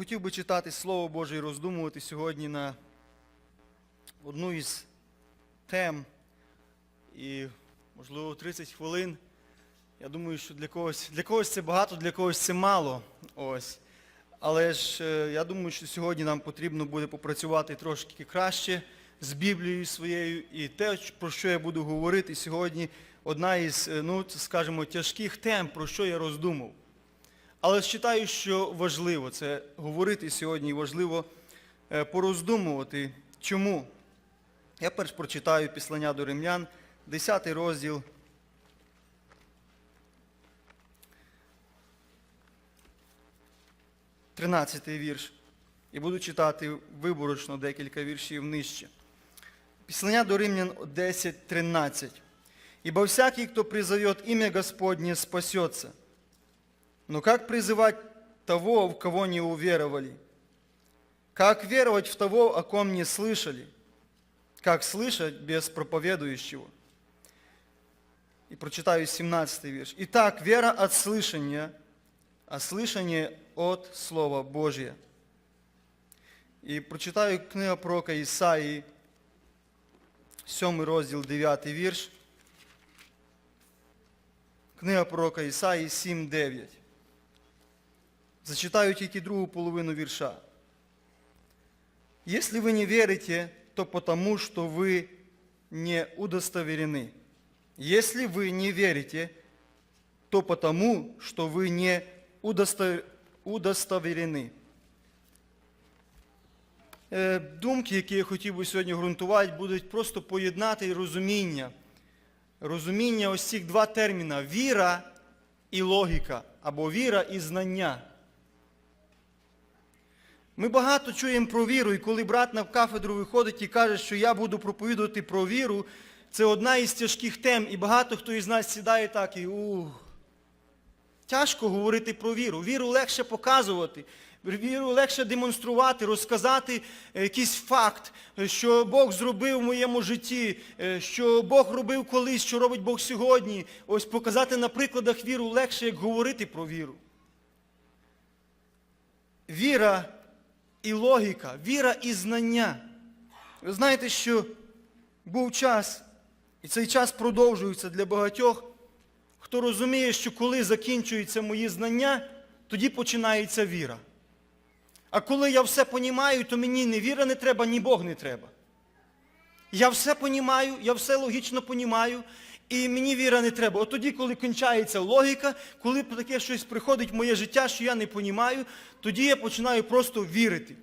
Хотів би читати Слово Боже і роздумувати сьогодні на одну із тем. І, можливо, 30 хвилин. Я думаю, що для когось, для когось це багато, для когось це мало. Ось. Але ж е, я думаю, що сьогодні нам потрібно буде попрацювати трошки краще з Біблією своєю. І те, про що я буду говорити сьогодні, одна із, е, ну, скажімо, тяжких тем, про що я роздумав. Але вважаю, що важливо це говорити сьогодні важливо е, пороздумувати. Чому? Я перш прочитаю післання до римлян, 10 розділ. Тринадцятий вірш. І буду читати виборочно декілька віршів нижче. Післання до Римлян 10.13. «Ибо всякий, кто призовет имя Господне, спасется. Но как призывать того, в кого не уверовали? Как веровать в того, о ком не слышали? Как слышать без проповедующего? И прочитаю 17 вірш. Итак, вера от слышания, а слышание от Слова Божия. І прочитаю книгу пророка Ісаї, 7 розділ, 9 вірш. Книга пророка Ісаї 7.9. Зачитаю тільки другу половину вірша. Если вы не верите, то потому, что вы не удостоверены. Если вы не верите, то потому, что вы не удосто- удостоверены. Е, Думки, які я хотів би сьогодні ґрунтувати, будуть просто поєднати розуміння. Розуміння ось цих два терміна віра і логіка, або віра і знання. Ми багато чуємо про віру, і коли брат на кафедру виходить і каже, що я буду проповідувати про віру, це одна із тяжких тем, і багато хто із нас сідає так і ух. Тяжко говорити про віру. Віру легше показувати, віру легше демонструвати, розказати е, якийсь факт, е, що Бог зробив в моєму житті, е, що Бог робив колись, що робить Бог сьогодні. Ось показати на прикладах віру легше, як говорити про віру. Віра і логіка, віра і знання. Ви знаєте, що був час, і цей час продовжується для багатьох, хто розуміє, що коли закінчуються мої знання, тоді починається віра. А коли я все понімаю, то мені ні віра не треба, ні Бог не треба. Я все понімаю, я все логічно понімаю, і мені віра не треба. От тоді, коли кінчається логіка, коли таке щось приходить в моє життя, що я не понімаю, тоді я починаю просто вірити.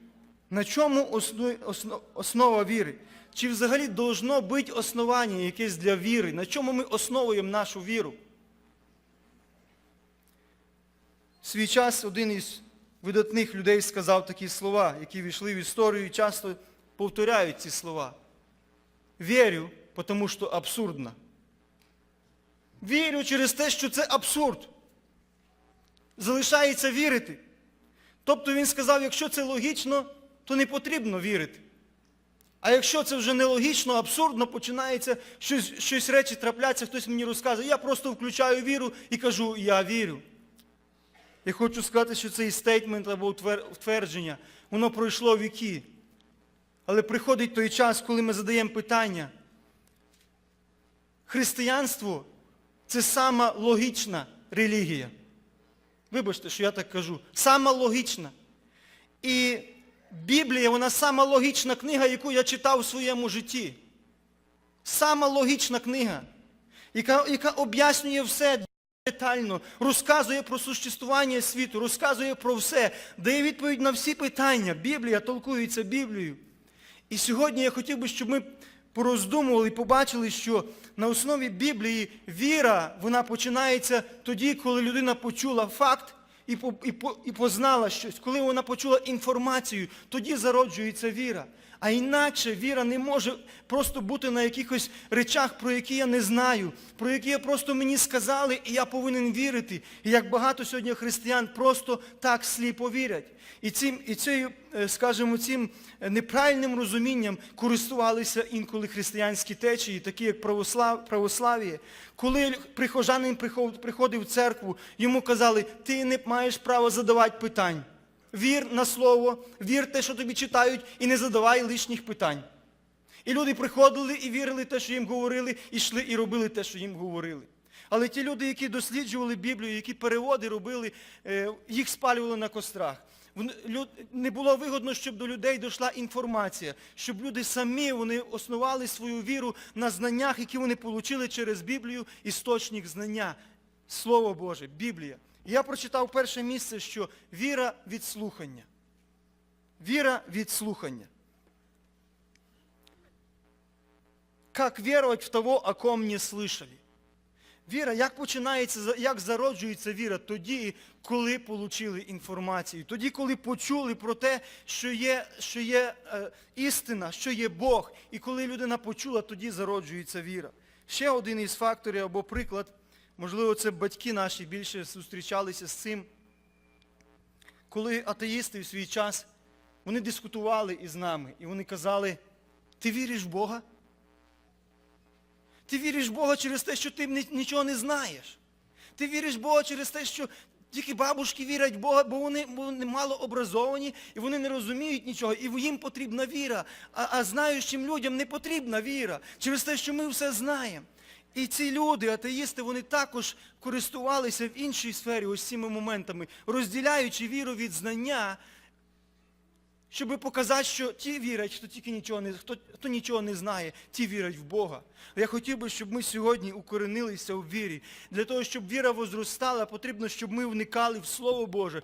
На чому основ- основ- основа віри? Чи взагалі должно бути основання якесь для віри? На чому ми основуємо нашу віру? В свій час один із видатних людей сказав такі слова, які війшли в історію і часто повторяють ці слова. Вірю, тому що абсурдно. Вірю через те, що це абсурд. Залишається вірити. Тобто він сказав, якщо це логічно, то не потрібно вірити. А якщо це вже нелогічно, абсурдно, починається щось, щось речі трапляться, хтось мені розказує, я просто включаю віру і кажу, я вірю. Я хочу сказати, що цей стейтмент або утвер- утвердження, воно пройшло віки. Але приходить той час, коли ми задаємо питання. Християнство це сама логічна релігія. Вибачте, що я так кажу. Сама логічна. І Біблія, вона сама логічна книга, яку я читав у своєму житті. Сама логічна книга, яка, яка об'яснює все детально, розказує про существування світу, розказує про все, дає відповідь на всі питання. Біблія толкується Біблією. І сьогодні я хотів би, щоб ми пороздумували і побачили, що на основі Біблії віра, вона починається тоді, коли людина почула факт і, по- і, по- і познала щось. Коли вона почула інформацію, тоді зароджується віра. А інакше віра не може просто бути на якихось речах, про які я не знаю, про які просто мені сказали, і я повинен вірити. І як багато сьогодні християн просто так сліпо вірять. І цим, і цією, е, скажімо, цим е, неправильним розумінням користувалися інколи християнські течії, такі як православ, православ'я. Коли прихожанин приходив в церкву, йому казали, ти не маєш права задавати питань. Вір на слово, вір те, що тобі читають, і не задавай лишніх питань. І люди приходили і вірили те, що їм говорили, і йшли і робили те, що їм говорили. Але ті люди, які досліджували Біблію, які переводи робили, е, їх спалювали на кострах. Не було вигодно, щоб до людей дійшла інформація, щоб люди самі вони основали свою віру на знаннях, які вони отримали через Біблію, істочник знання, Слово Боже, Біблія. Я прочитав перше місце, що віра від слухання. Віра від слухання. Как веровать в того, о ком не слышали? Віра, як починається, як зароджується віра тоді, коли отримали інформацію, тоді, коли почули про те, що є, що є е, істина, що є Бог. І коли людина почула, тоді зароджується віра. Ще один із факторів або приклад, можливо, це батьки наші більше зустрічалися з цим, коли атеїсти в свій час, вони дискутували із нами, і вони казали, ти віриш в Бога? Ти віриш в Бога через те, що ти нічого не знаєш. Ти віриш в Бога через те, що тільки бабушки вірять в Бога, бо вони, бо вони мало образовані і вони не розуміють нічого, і їм потрібна віра. А, а знаючим людям не потрібна віра через те, що ми все знаємо. І ці люди, атеїсти, вони також користувалися в іншій сфері ось цими моментами, розділяючи віру від знання, щоб показати, що ті вірять, хто тільки нічого не, хто, хто нічого не знає, ті вірять в Бога. Я хотів би, щоб ми сьогодні укоренилися у вірі. Для того, щоб віра возростала, потрібно, щоб ми вникали в Слово Боже.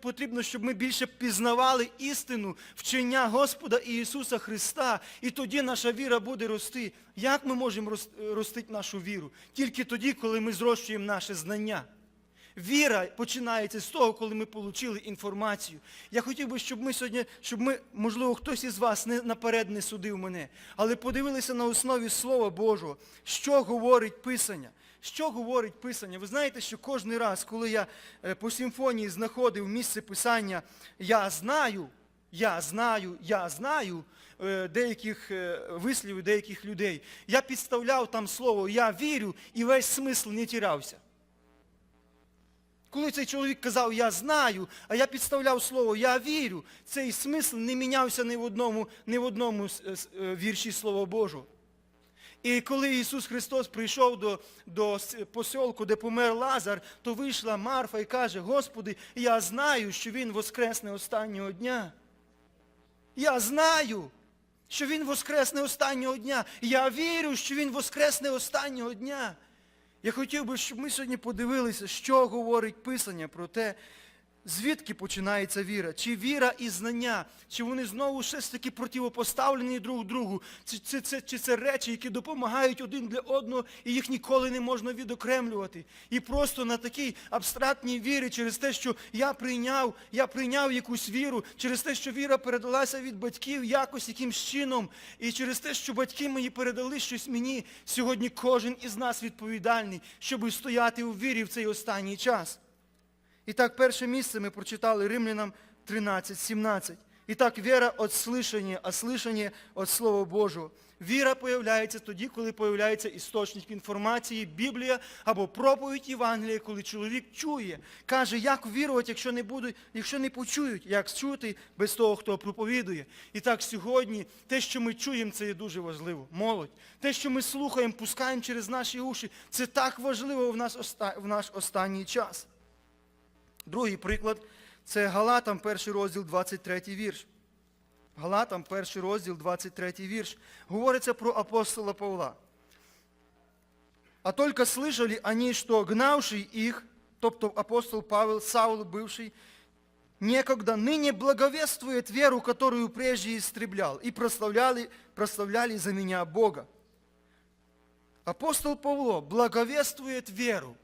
Потрібно, щоб ми більше пізнавали істину, вчення Господа і Ісуса Христа. І тоді наша віра буде рости. Як ми можемо рос- ростити нашу віру? Тільки тоді, коли ми зрощуємо наше знання. Віра починається з того, коли ми отримали інформацію. Я хотів би, щоб ми сьогодні, щоб ми, можливо, хтось із вас не, наперед не судив мене, але подивилися на основі Слова Божого, що говорить Писання. Що говорить Писання? Ви знаєте, що кожен раз, коли я е, по симфонії знаходив місце Писання Я знаю, я знаю, я знаю е, деяких е, вислівів, деяких людей, я підставляв там слово Я вірю і весь смисл не тірявся. Коли цей чоловік казав, я знаю, а я підставляв слово, я вірю, цей смисл не мінявся ні в одному, ні в одному с- е, вірші Слова Божого. І коли Ісус Христос прийшов до, до посілку, де помер Лазар, то вийшла Марфа і каже, Господи, я знаю, що Він воскресне останнього дня. Я знаю, що Він воскресне останнього дня. Я вірю, що Він воскресне останнього дня. Я хотів би, щоб ми сьогодні подивилися, що говорить Писання про те, звідки починається віра. Чи віра і знання, чи вони знову щось таки противопоставлені друг другу, чи це, це, чи це речі, які допомагають один для одного, і їх ніколи не можна відокремлювати. І просто на такій абстрактній вірі, через те, що я прийняв, я прийняв якусь віру, через те, що віра передалася від батьків якось якимсь чином, і через те, що батьки мої передали щось мені, сьогодні кожен із нас відповідальний, щоб стояти у вірі в цей останній час. І так, перше місце ми прочитали Римлянам 13, 17. І так, віра від слышання, а слышання від Слова Божого. Віра появляється тоді, коли появляється істочник інформації, Біблія або проповідь Євангелія, коли чоловік чує. Каже, як вірувати, якщо не будуть, якщо не почують, як чути без того, хто проповідує. І так сьогодні те, що ми чуємо, це є дуже важливо. Молодь. Те, що ми слухаємо, пускаємо через наші уші, це так важливо в, нас, в наш останній час. Другий приклад це Галатам, перший розділ, 23 вірш. Галатам, перший розділ, 23 вірш. Говориться про апостола Павла. А только слышали они, что гнавший их, тобто апостол Павел, Саул бывший, некогда ныне благовествует веру, которую прежде истреблял, и прославляли, прославляли за меня Бога. Апостол Павло благовествует веру.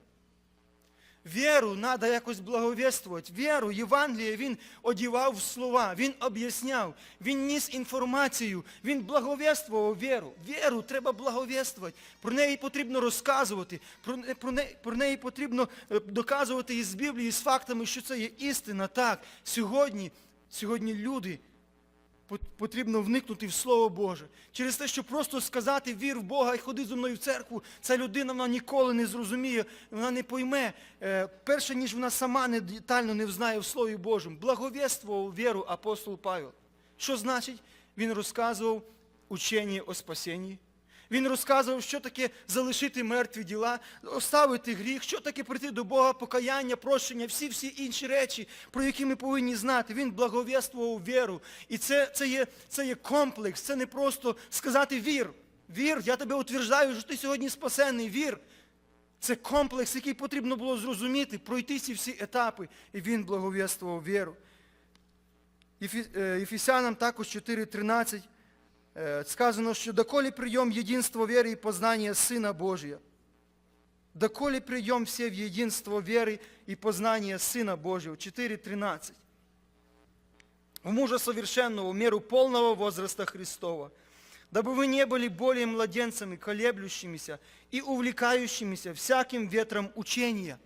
Віру треба якось благовествувати. Віру, Євангеліє він одівав в слова, він об'ясняв, він ніс інформацію, він благовествував віру. Віру треба благовествувати. Про неї потрібно розказувати, про, про, не- про неї потрібно е, доказувати із Біблії, з фактами, що це є істина. Так, сьогодні, сьогодні люди потрібно вникнути в Слово Боже. Через те, що просто сказати вір в Бога і ходи зі мною в церкву, ця людина вона ніколи не зрозуміє, вона не пойме, е, перше, ніж вона сама не детально не взнає в Слові Божому. Благовєствував віру апостол Павел. Що значить? Він розказував учені о спасінні. Він розказував, що таке залишити мертві діла, оставити гріх, що таке прийти до Бога, покаяння, прощення, всі-всі інші речі, про які ми повинні знати. Він благовєствував віру. І це, це, є, це є комплекс, це не просто сказати вір. Вір, я тебе утверждаю, що ти сьогодні спасений, вір. Це комплекс, який потрібно було зрозуміти, пройти ці всі етапи. І він благовєствував віру. Єфі- е, Єфесянам також 4.13 е, сказано, що доколі прийом єдинство віри і познання Сина Божия. Доколі прийом все в єдинство віри і познання Сина Божьего. 4.13. В мужа совершенного, в меру полного возраста Христова, дабы вы не были более младенцами, колеблющимися і увлекающимися всяким ветром учения.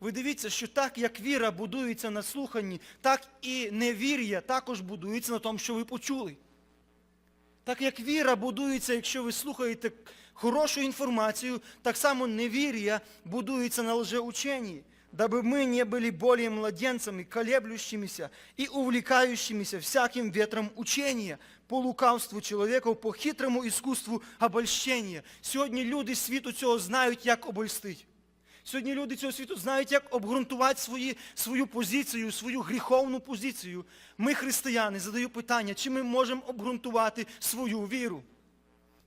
Ви дивіться, що так, як віра будується на слуханні, так і невір'я також будується на тому, що ви почули. Так як віра будується, якщо ви слухаєте хорошу інформацію, так само невір'я будується на лжеученні, дабы мы не были более младенцами, колеблющимися и увлекающимися всяким ветром учения, по лукавству чоловіка, по хитрому іскусству обольщення. Сьогодні люди світу цього знають, як обольстить. Сьогодні люди цього світу знають, як обґрунтувати свої, свою позицію, свою гріховну позицію. Ми, християни, задаю питання, чи ми можемо обґрунтувати свою віру?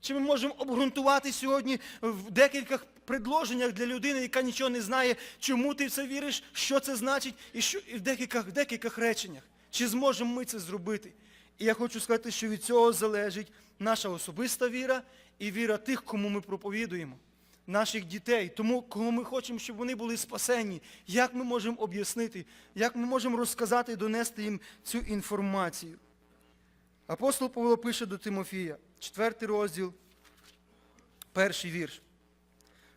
Чи ми можемо обґрунтувати сьогодні в декількох предложеннях для людини, яка нічого не знає, чому ти в це віриш, що це значить, і, що, і в декількох, в декількох реченнях. Чи зможемо ми це зробити? І я хочу сказати, що від цього залежить наша особиста віра і віра тих, кому ми проповідуємо, наших дітей, тому кому ми хочемо, щоб вони були спасені. Як ми можемо об'яснити, як ми можемо розказати і донести їм цю інформацію? Апостол Павло пише до Тимофія, 4 розділ, перший вірш.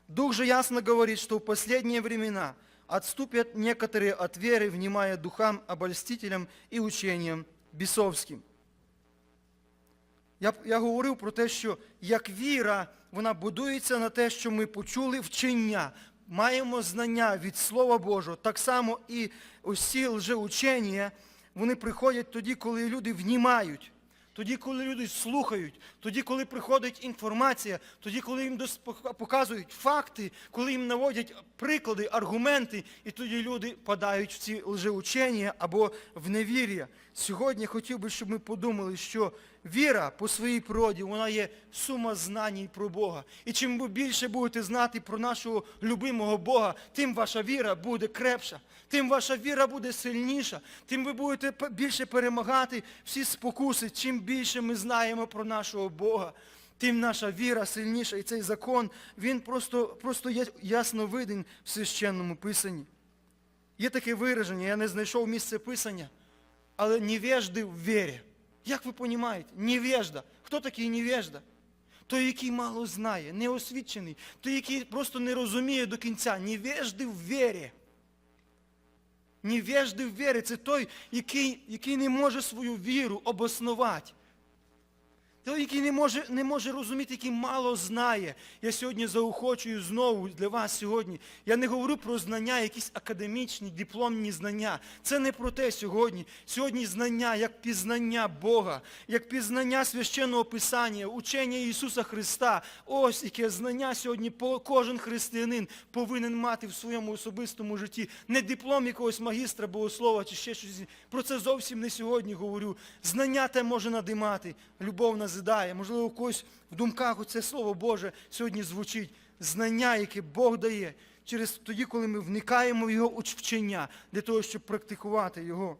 Дух же ясно говорит, что в последние времена отступят некоторые от веры, внимая духам обольстителям и учениям бісовським. Я, я говорив про те, що як віра, вона будується на те, що ми почули вчення, маємо знання від Слова Божого. Так само і усі лжеучення, вони приходять тоді, коли люди внімають. Тоді, коли люди слухають, тоді, коли приходить інформація, тоді, коли їм показують факти, коли їм наводять приклади, аргументи, і тоді люди падають в ці лжеучення або в невір'я. Сьогодні хотів би, щоб ми подумали, що віра по своїй природі, вона є сума знань про Бога. І чим ви більше будете знати про нашого любимого Бога, тим ваша віра буде крепша, тим ваша віра буде сильніша, тим ви будете більше перемагати всі спокуси. Чим більше ми знаємо про нашого Бога, тим наша віра сильніша. І цей закон, він просто, просто ясно виден в священному писанні. Є таке вираження, я не знайшов місце писання, але невежди в вірі. Як ви розумієте? Невежда. Хто такий невежда? Той, який мало знає, неосвічений, той, який просто не розуміє до кінця. Невежди в вірі. Невежди в вірі це той, який, який не може свою віру обоснувати. Той, який не може, не може розуміти, який мало знає. Я сьогодні заохочую знову для вас сьогодні. Я не говорю про знання, якісь академічні, дипломні знання. Це не про те сьогодні. Сьогодні знання, як пізнання Бога, як пізнання священного Писання, учення Ісуса Христа. Ось яке знання сьогодні кожен християнин повинен мати в своєму особистому житті. Не диплом якогось магістра богослова чи ще щось. Про це зовсім не сьогодні говорю. Знання те може надимати, любов назидає. Можливо, у когось в думках оце Слово Боже сьогодні звучить. Знання, яке Бог дає, через тоді, коли ми вникаємо в його вчення, для того, щоб практикувати його.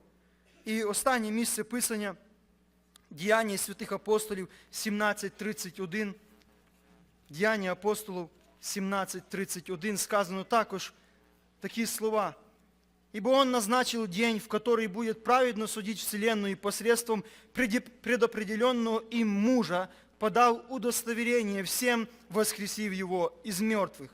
І останнє місце писання Діяння святих апостолів 17.31. Діяння апостолів 17.31 сказано також такі слова. Ибо Он назначил день, в который будет праведно судить вселенную и посредством предопределенного им мужа подал удостоверение всем, воскресив его из мертвых.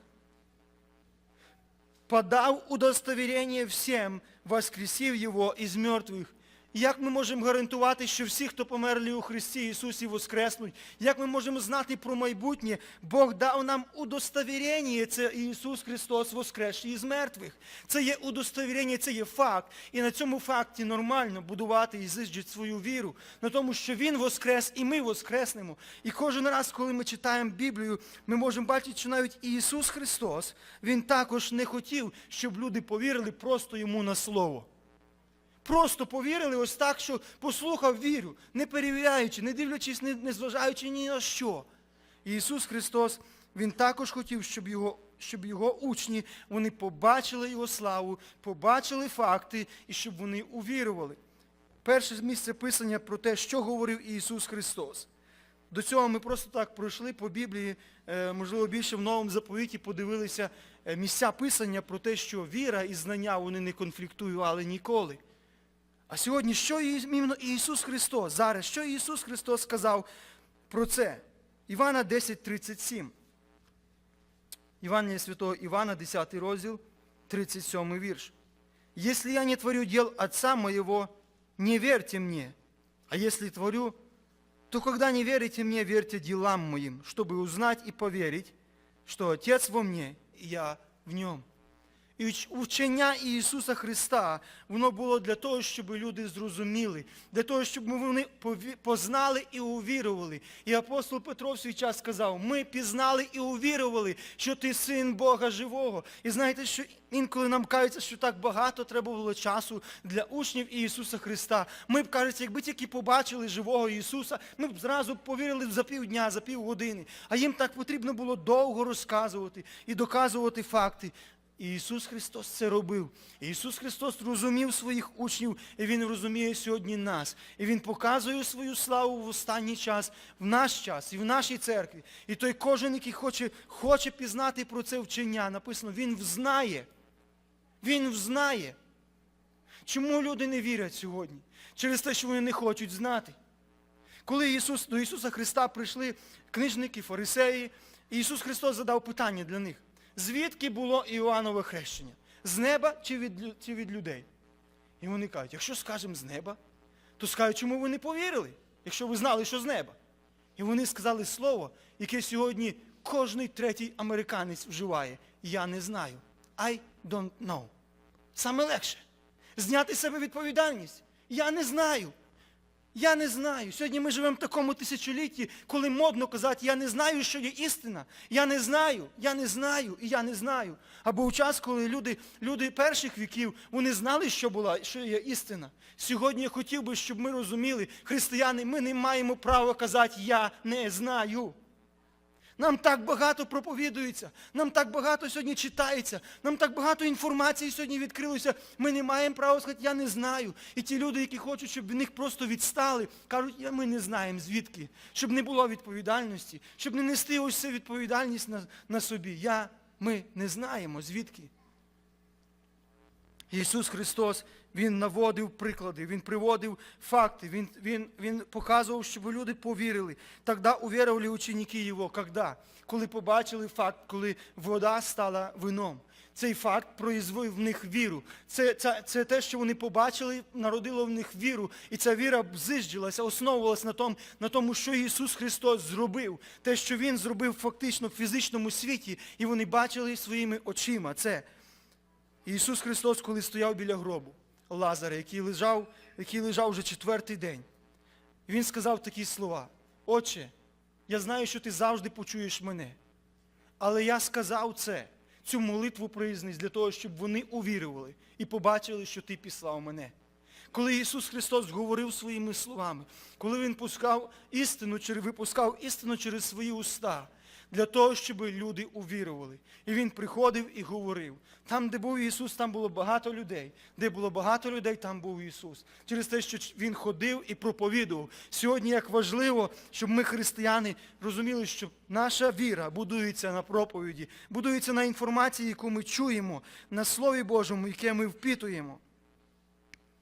Подал удостоверение всем, воскресив его из мертвых. Як ми можемо гарантувати, що всі, хто померли у Христі Ісусі, воскреснуть? Як ми можемо знати про майбутнє? Бог дав нам удостовірення, це Ісус Христос воскрес із мертвих. Це є удостовірення, це є факт. І на цьому факті нормально будувати і зиждити свою віру. На тому, що Він воскрес і ми воскреснемо. І кожен раз, коли ми читаємо Біблію, ми можемо бачити, що навіть Ісус Христос, Він також не хотів, щоб люди повірили просто Йому на слово. Просто повірили ось так, що послухав вірю, не перевіряючи, не дивлячись, не, не зважаючи ні на що. І Ісус Христос, Він також хотів, щоб його, щоб його учні вони побачили Його славу, побачили факти і щоб вони увірували. Перше місце писання про те, що говорив Ісус Христос. До цього ми просто так пройшли по Біблії, е, можливо, більше в новому заповіті подивилися е, місця писання про те, що віра і знання вони не конфліктували ніколи. А сьогодні, що І- іменно Ісус Христос? Зараз, що Ісус Христос сказав про це? Івана 10.37. Івангелія святого Івана, 10 розділ, 37 вірш. «Если я не творю дел Отца моего, не верьте мне. А если творю, то когда не верите мне, верьте делам моим, чтобы узнать и поверить, что Отец во мне, и я в нем». І учення Ісуса Христа, воно було для того, щоб люди зрозуміли, для того, щоб вони познали і увірували. І апостол Петро в свій час сказав, ми пізнали і увірували, що ти син Бога живого. І знаєте, що інколи нам кажеться, що так багато треба було часу для учнів Ісуса Христа. Ми б кажеться, якби тільки побачили живого Ісуса, ми б зразу повірили за півдня, за півгодини. А їм так потрібно було довго розказувати і доказувати факти. І Ісус Христос це робив. І Ісус Христос розумів своїх учнів, і Він розуміє сьогодні нас. І Він показує свою славу в останній час, в наш час і в нашій церкві. І той кожен, який хоче, хоче пізнати про це вчення, написано, Він взнає. Він взнає. Чому люди не вірять сьогодні? Через те, що вони не хочуть знати. Коли Ісус, до Ісуса Христа прийшли книжники, фарисеї, і Ісус Христос задав питання для них. Звідки було Іоаннове хрещення? З неба чи від, чи від людей? І вони кажуть, якщо скажемо з неба, то скажуть, чому ви не повірили, якщо ви знали, що з неба. І вони сказали слово, яке сьогодні кожний третій американець вживає. Я не знаю. I don't know. Саме легше. Зняти себе відповідальність. Я не знаю. Я не знаю. Сьогодні ми живемо в такому тисячолітті, коли модно казати, я не знаю, що є істина. Я не знаю, я не знаю і я не знаю. Або у час, коли люди, люди перших віків, вони знали, що була, що є істина. Сьогодні я хотів би, щоб ми розуміли, християни, ми не маємо права казати Я не знаю. Нам так багато проповідується, нам так багато сьогодні читається, нам так багато інформації сьогодні відкрилося. Ми не маємо права сказати, я не знаю. І ті люди, які хочуть, щоб від них просто відстали, кажуть, ми не знаємо звідки, щоб не було відповідальності, щоб не нести ось цю відповідальність на, на собі. Я, ми не знаємо звідки. Ісус Христос, Він наводив приклади, Він приводив факти, Він, він, він показував, щоб люди повірили. Тоді увірували ученики Його, коли? Коли побачили факт, коли вода стала вином. Цей факт произвів в них віру. Це, це, це те, що вони побачили, народило в них віру. І ця віра зижділася, основувалася на тому, на тому, що Ісус Христос зробив. Те, що Він зробив фактично в фізичному світі, і вони бачили своїми очима. Це Ісус Христос, коли стояв біля гробу Лазаря, який лежав, який лежав вже четвертий день, Він сказав такі слова. Отче, я знаю, що ти завжди почуєш мене. Але я сказав це, цю молитву произніс для того, щоб вони увірували і побачили, що ти післав мене. Коли Ісус Христос говорив своїми словами, коли Він пускав істину, випускав істину через свої уста, для того, щоб люди увірували. І Він приходив і говорив. Там, де був Ісус, там було багато людей. Де було багато людей, там був Ісус. Через те, що Він ходив і проповідував. Сьогодні як важливо, щоб ми, християни, розуміли, що наша віра будується на проповіді, будується на інформації, яку ми чуємо, на Слові Божому, яке ми впитуємо.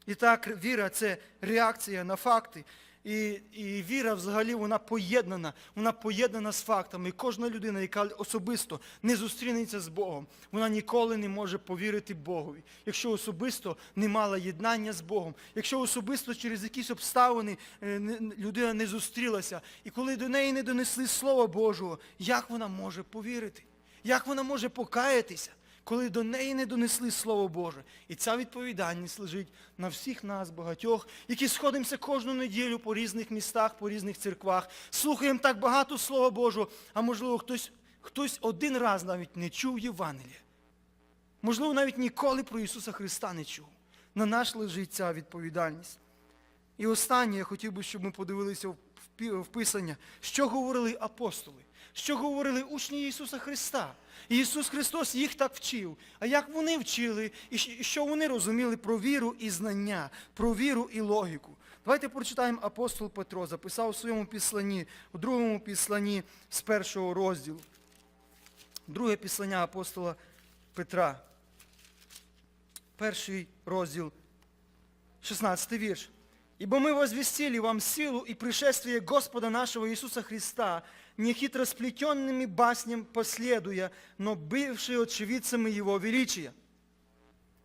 І так, віра це реакція на факти. І, і віра взагалі вона поєднана, вона поєднана з фактами. І кожна людина, яка особисто не зустрінеться з Богом, вона ніколи не може повірити Богові. Якщо особисто не мала єднання з Богом, якщо особисто через якісь обставини е, людина не зустрілася, і коли до неї не донесли Слова Божого, як вона може повірити? Як вона може покаятися? Коли до неї не донесли Слово Боже. І ця відповідальність лежить на всіх нас, багатьох, які сходимося кожну неділю по різних містах, по різних церквах, слухаємо так багато Слова Божого, а можливо, хтось, хтось один раз навіть не чув Євангелія. Можливо, навіть ніколи про Ісуса Христа не чув. На нас лежить ця відповідальність. І останнє, я хотів би, щоб ми подивилися в Писання, що говорили апостоли, що говорили учні Ісуса Христа. І Ісус Христос їх так вчив. А як вони вчили, і що вони розуміли про віру і знання, про віру і логіку. Давайте прочитаємо апостол Петро, записав у своєму післанні, у другому післанні з першого розділу. Друге післання апостола Петра. Перший розділ 16 вірш. «Ибо мы возвестили вам силу и пришествие Господа нашего Иисуса Христа, не хитросплетенными басням последуя, но бывшие очевидцами Его величия.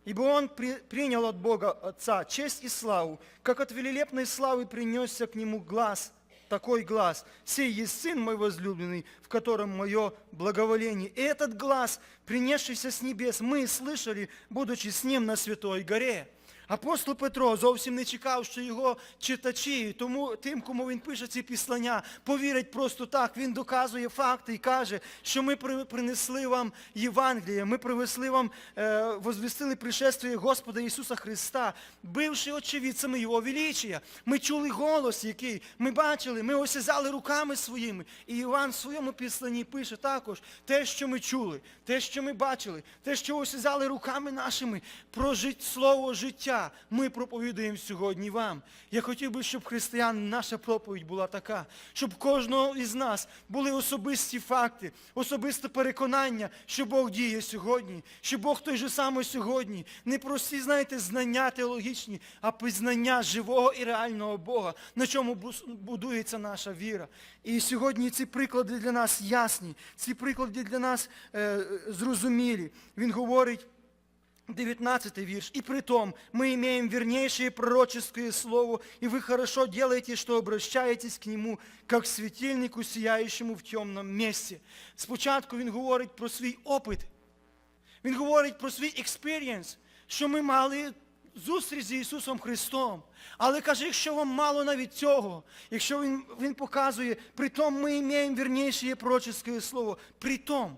Ибо Он при- принял от Бога Отца честь и славу, как от великолепной славы принесся к Нему глаз, такой глаз. Сей есть Сын мой возлюбленный, в котором мое благоволение. И этот глаз, принесшийся с небес, мы слышали, будучи с Ним на Святой горе. Апостол Петро зовсім не чекав, що його читачі, тому тим, кому він пише ці післання, повірять просто так. Він доказує факти і каже, що ми принесли вам Євангеліє, ми привезли вам, е, возвістили пришествие Господа Ісуса Христа, бивши очевидцями Його величія. Ми чули голос, який ми бачили, ми осязали руками своїми. І Іван в своєму післанні пише також те, що ми чули, те, що ми бачили, те, що осязали руками нашими, про жит- слово життя. Ми проповідуємо сьогодні вам. Я хотів би, щоб християн наша проповідь була така, щоб кожного із нас були особисті факти, особисте переконання, що Бог діє сьогодні, що Бог той же самий сьогодні. Не прості, знаєте, знання теологічні, а пізнання живого і реального Бога, на чому будується наша віра. І сьогодні ці приклади для нас ясні, ці приклади для нас е, е, зрозумілі. Він говорить. 19 вірш. «И притом мы имеем вернейшее пророческое слово, и вы хорошо делаете, что обращаетесь к нему, как к светильнику, сияющему в темном месте». Спочатку він говорить про свій опит. Він говорить про свій експірієнс, що ми мали зустріч з Ісусом Христом. Але каже, якщо вам мало навіть цього, якщо Він, він показує, притом ми маємо вірніше пророческе слово, притом.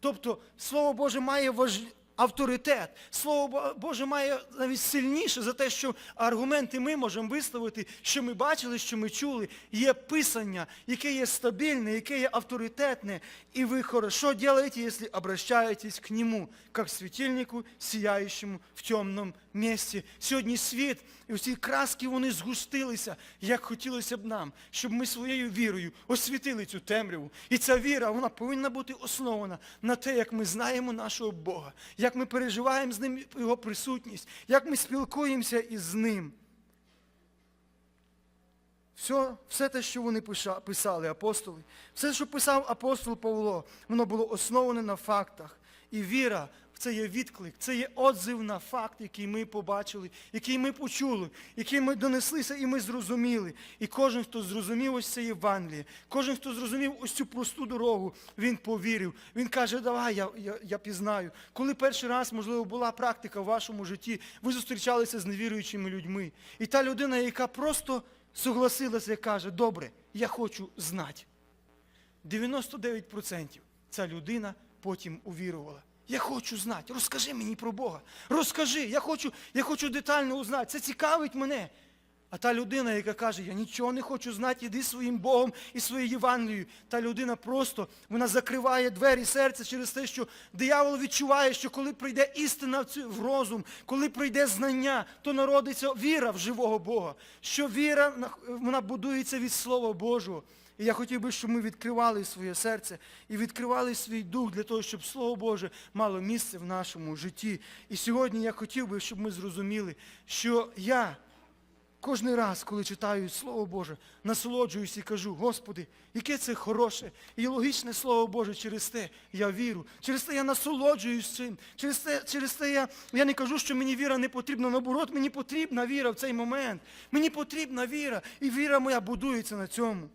Тобто Слово Боже має важ... авторитет. Слово Боже має навіть сильніше за те, що аргументи ми можемо висловити, що ми бачили, що ми чули. Є писання, яке є стабільне, яке є авторитетне. І ви хорошо делаете, якщо обращаєтесь к нему, как світильнику, сіяючому в темному місці. Сьогодні світ і всі краски вони згустилися, як хотілося б нам, щоб ми своєю вірою освітили цю темряву. І ця віра, вона повинна бути основана на те, як ми знаємо нашого Бога, як ми переживаємо з ним його присутність, як ми спілкуємося із ним. Все, все те, що вони писали, апостоли, все, що писав апостол Павло, воно було основане на фактах. І віра це є відклик, це є отзив на факт, який ми побачили, який ми почули, який ми донеслися і ми зрозуміли. І кожен, хто зрозумів ось це Євангеліє, кожен, хто зрозумів ось цю просту дорогу, він повірив. Він каже, давай, я, я, я пізнаю. Коли перший раз, можливо, була практика в вашому житті, ви зустрічалися з невіруючими людьми. І та людина, яка просто согласилася каже, добре, я хочу знати. 99% ця людина потім увірувала. Я хочу знати, розкажи мені про Бога. Розкажи, я хочу, я хочу детально узнати. Це цікавить мене. А та людина, яка каже, я нічого не хочу знати, іди своїм Богом і своєю Євангелією. Та людина просто вона закриває двері серця через те, що диявол відчуває, що коли прийде істина в розум, коли прийде знання, то народиться віра в живого Бога. Що віра вона будується від Слова Божого. І я хотів би, щоб ми відкривали своє серце і відкривали свій дух для того, щоб Слово Боже мало місце в нашому житті. І сьогодні я хотів би, щоб ми зрозуміли, що я Кожний раз, коли читаю Слово Боже, насолоджуюсь і кажу, Господи, яке це хороше і логічне Слово Боже, через те я віру, через те я насолоджуюсь цим, через те, через те я, я не кажу, що мені віра не потрібна, наоборот, мені потрібна віра в цей момент. Мені потрібна віра, і віра моя будується на цьому.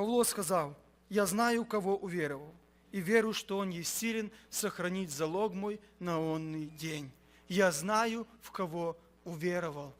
Павло сказав, я знаю, кого уверовал, и верю, что он есть силен сохранить залог мой на онный день. Я знаю, в кого уверовал.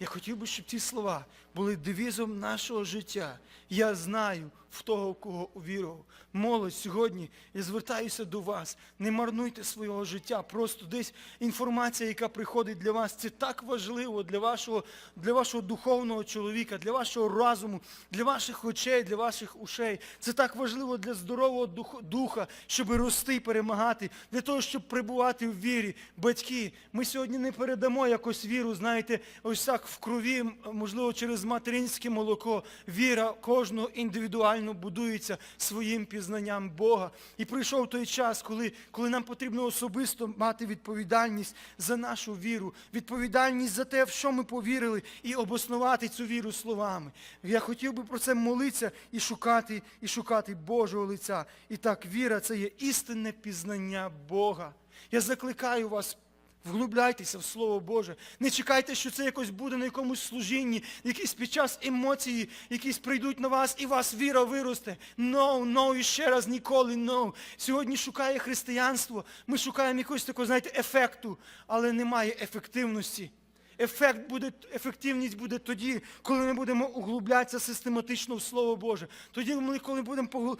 Я хотів би, щоб ці слова були девізом нашого життя. Я знаю в того, в кого увірував. Молодь сьогодні, я звертаюся до вас. Не марнуйте свого життя. Просто десь інформація, яка приходить для вас, це так важливо для вашого, для вашого духовного чоловіка, для вашого розуму, для ваших очей, для ваших ушей. Це так важливо для здорового духа, щоб рости перемагати, для того, щоб прибувати в вірі. Батьки, ми сьогодні не передамо якось віру, знаєте, ось так в крові, можливо, через материнське молоко. Віра кожного індивідуально будується своїм пізнанням Бога. І прийшов той час, коли, коли нам потрібно особисто мати відповідальність за нашу віру, відповідальність за те, в що ми повірили, і обоснувати цю віру словами. Я хотів би про це молитися і шукати, і шукати Божого лиця. І так, віра це є істинне пізнання Бога. Я закликаю вас Вглубляйтеся в Слово Боже. Не чекайте, що це якось буде на якомусь служінні, якісь під час емоції, якісь прийдуть на вас, і вас віра виросте. No, no, і ще раз ніколи no. Сьогодні шукає християнство. Ми шукаємо якогось такого, знаєте, ефекту, але немає ефективності. Ефект буде, ефективність буде тоді, коли ми будемо углублятися систематично в Слово Боже. Тоді, ми, коли будемо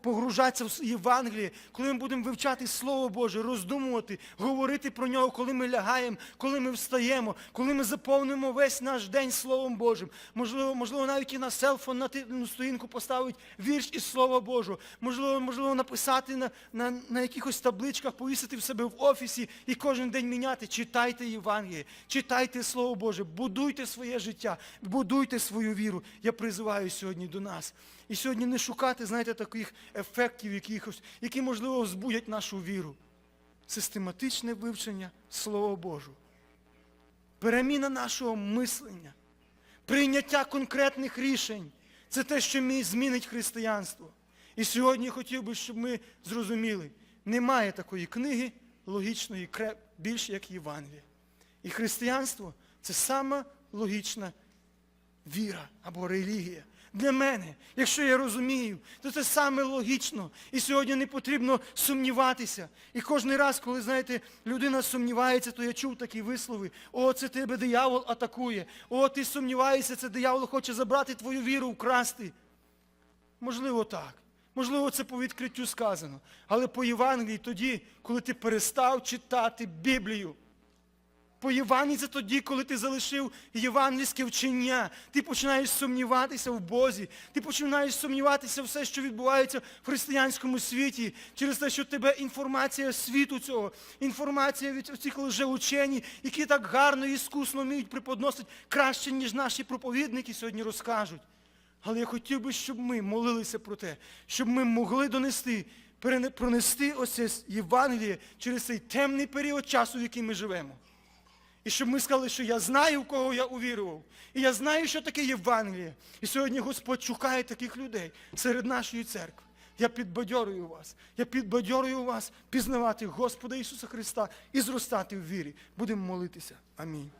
погружатися в Євангеліє, коли ми будемо вивчати Слово Боже, роздумувати, говорити про нього, коли ми лягаємо, коли ми встаємо, коли ми заповнимо весь наш день Словом Божим. Можливо, можливо, навіть і на селфон на тильну сторінку поставити вірш із Слова Божого. Можливо, можливо, написати на, на, на якихось табличках, повісити в себе в офісі і кожен день міняти. Читайте Євангеліє, читайте Слово Боже, будуйте своє життя, будуйте свою віру. Я призиваю сьогодні до нас. І сьогодні не шукати, знаєте, таких ефектів якихось, які, можливо, збудять нашу віру. Систематичне вивчення Слова Божого. Переміна нашого мислення, прийняття конкретних рішень це те, що змінить християнство. І сьогодні хотів би, щоб ми зрозуміли, немає такої книги логічної більше, як Євангелія. І християнство це сама логічна віра або релігія. Для мене, якщо я розумію, то це саме логічно. І сьогодні не потрібно сумніватися. І кожен раз, коли, знаєте, людина сумнівається, то я чув такі вислови. О, це тебе диявол атакує. О, ти сумніваєшся, це диявол хоче забрати твою віру, вкрасти. Можливо, так. Можливо, це по відкриттю сказано. Але по Євангелії тоді, коли ти перестав читати Біблію. По Євангелії тоді, коли ти залишив євангельське вчення. Ти починаєш сумніватися в Бозі. Ти починаєш сумніватися все, що відбувається в християнському світі, через те, що тебе інформація світу цього, інформація від цих лжеучені, які так гарно і іскусно вміють преподносити краще, ніж наші проповідники сьогодні розкажуть. Але я хотів би, щоб ми молилися про те, щоб ми могли донести, пронести ось це Євангеліє через цей темний період часу, в який ми живемо. І щоб ми сказали, що я знаю, в кого я увірував. І я знаю, що таке Євангеліє. І сьогодні Господь шукає таких людей серед нашої церкви. Я підбадьорую вас. Я підбадьорую вас пізнавати Господа Ісуса Христа і зростати в вірі. Будемо молитися. Амінь.